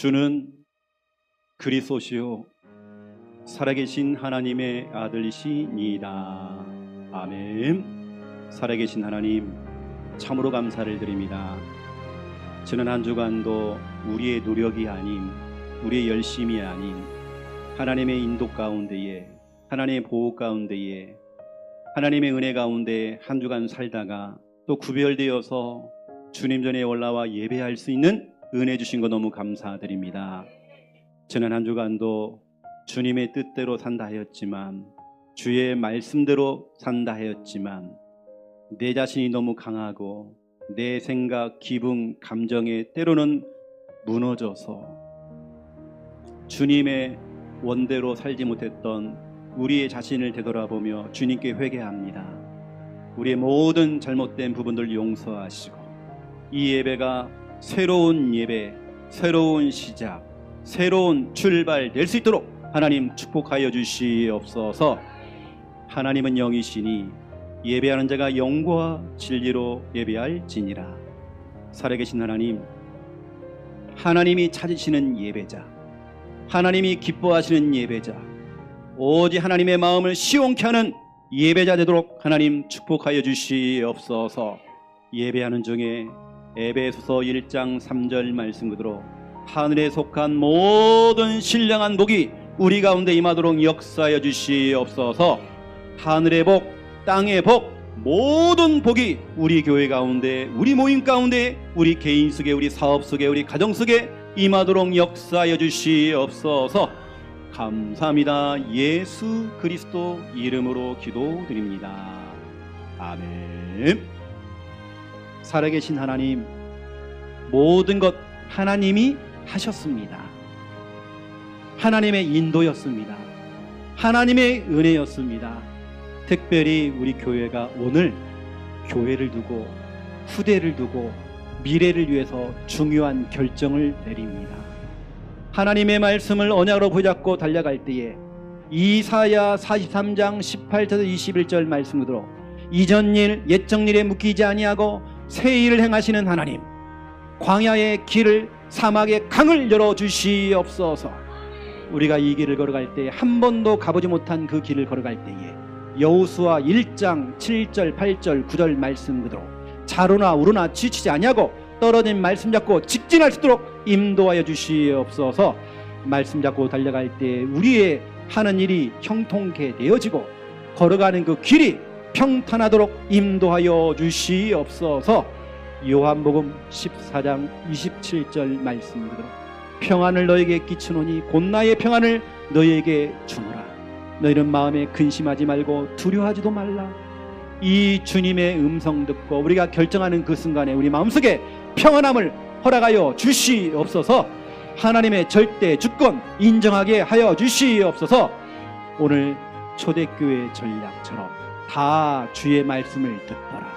주는 그리스도시요 살아계신 하나님의 아들이시니이다. 아멘. 살아계신 하나님 참으로 감사를 드립니다. 지난 한 주간도 우리의 노력이 아닌 우리의 열심이 아닌 하나님의 인도 가운데에 하나님의 보호 가운데에 하나님의 은혜 가운데 한 주간 살다가 또 구별되어서 주님 전에 올라와 예배할 수 있는 은혜 주신 거 너무 감사드립니다. 지난 한 주간도 주님의 뜻대로 산다 하였지만 주의 말씀대로 산다 하였지만 내 자신이 너무 강하고 내 생각, 기분, 감정에 때로는 무너져서 주님의 원대로 살지 못했던 우리의 자신을 되돌아보며 주님께 회개합니다. 우리의 모든 잘못된 부분들 용서하시고 이 예배가 새로운 예배, 새로운 시작, 새로운 출발 될 수 있도록 하나님 축복하여 주시옵소서. 하나님은 영이시니 예배하는 자가 영과 진리로 예배할지니라. 살아계신 하나님, 하나님이 찾으시는 예배자, 하나님이 기뻐하시는 예배자, 오직 하나님의 마음을 시원케 하는 예배자 되도록 하나님 축복하여 주시옵소서. 예배하는 중에 에베소서 1장 3절 말씀 그대로 하늘에 속한 모든 신령한 복이 우리 가운데 임하도록 역사하여 주시옵소서. 하늘의 복, 땅의 복, 모든 복이 우리 교회 가운데, 우리 모임 가운데, 우리 개인 속에, 우리 사업 속에, 우리 가정 속에 임하도록 역사하여 주시옵소서. 감사합니다. 예수 그리스도 이름으로 기도드립니다. 아멘. 살아계신 하나님, 모든 것 하나님이 하셨습니다. 하나님의 인도였습니다. 하나님의 은혜였습니다. 특별히 우리 교회가 오늘 교회를 두고 후대를 두고 미래를 위해서 중요한 결정을 내립니다. 하나님의 말씀을 언약으로 붙잡고 달려갈 때에 이사야 43장 18절에서 21절 말씀으로 이전 일 옛적 일에 묶이지 아니하고 새 일을 행하시는 하나님 광야의 길을 사막의 강을 열어 주시옵소서. 우리가 이 길을 걸어갈 때 한 번도 가보지 못한 그 길을 걸어갈 때에 여호수아 1장 7절 8절 9절 말씀 그대로 자로나 우르나 지치지 아니하고 떨어진 말씀 잡고 직진할 수 있도록 인도하여 주시옵소서. 말씀 잡고 달려갈 때 우리의 하는 일이 형통케 되어지고 걸어가는 그 길이 평탄하도록 인도하여 주시옵소서. 요한복음 14장 27절 말씀으로 평안을 너에게 끼치노니 곧 나의 평안을 너에게 주노라. 너희는 마음에 근심하지 말고 두려워하지도 말라. 이 주님의 음성 듣고 우리가 결정하는 그 순간에 우리 마음속에 평안함을 허락하여 주시옵소서. 하나님의 절대 주권 인정하게 하여 주시옵소서. 오늘 초대교회 전략처럼 다 주의 말씀을 듣더라.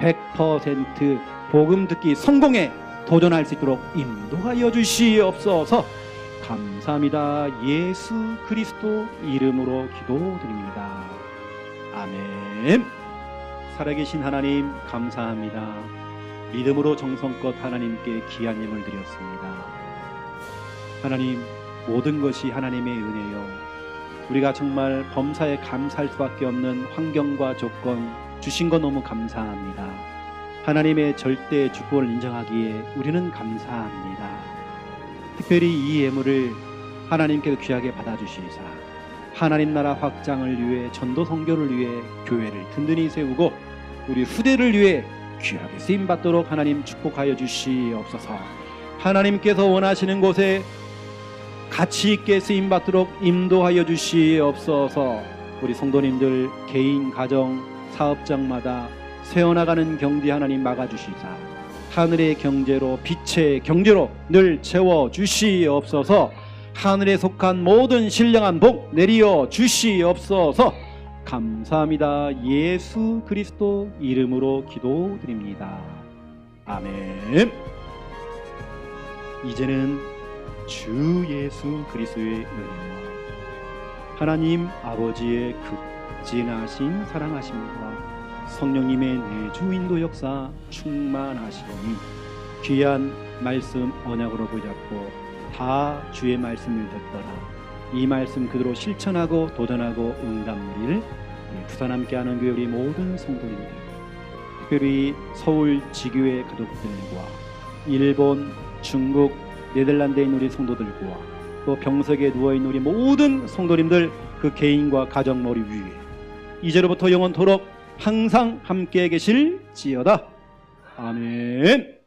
100% 복음 듣기 성공에 도전할 수 있도록 인도하여 주시옵소서. 감사합니다. 예수 그리스도 이름으로 기도드립니다. 아멘. 살아계신 하나님 감사합니다. 믿음으로 정성껏 하나님께 귀한 예물 드렸습니다. 하나님 모든 것이 하나님의 은혜요. 우리가 정말 범사에 감사할 수밖에 없는 환경과 조건 주신 거 너무 감사합니다. 하나님의 절대 주권을 인정하기에 우리는 감사합니다. 특별히 이 예물을 하나님께서 귀하게 받아주시사 하나님 나라 확장을 위해 전도 선교를 위해 교회를 든든히 세우고 우리 후대를 위해 귀하게 쓰임 받도록 하나님 축복하여 주시옵소서. 하나님께서 원하시는 곳에 가치 있게 쓰임 받도록 인도하여 주시옵소서. 우리 성도님들 개인 가정 사업장마다 세어나가는 경제 하나님 막아 주시사 하늘의 경제로 빛의 경제로 늘 채워 주시옵소서. 하늘에 속한 모든 신령한 복 내리어 주시옵소서. 감사합니다. 예수 그리스도 이름으로 기도드립니다. 아멘. 이제는 주 예수 그리스도의 은혜와 하나님 아버지의 극진하신 사랑하심과 성령님의 내주 인도 역사 충만하시오니 귀한 말씀 언약으로 붙잡고 다 주의 말씀을 듣더라. 이 말씀 그대로 실천하고 도전하고 우리 부산 함께하는 교회 우리 모든 성도님들, 특별히 서울 지교회 가족들과 일본, 중국, 네덜란드에 있는 우리 성도들과 또 병석에 누워 있는 우리 모든 성도님들 그 개인과 가정 머리 위에 이제로부터 영원토록 항상 함께 계실지어다. 아멘.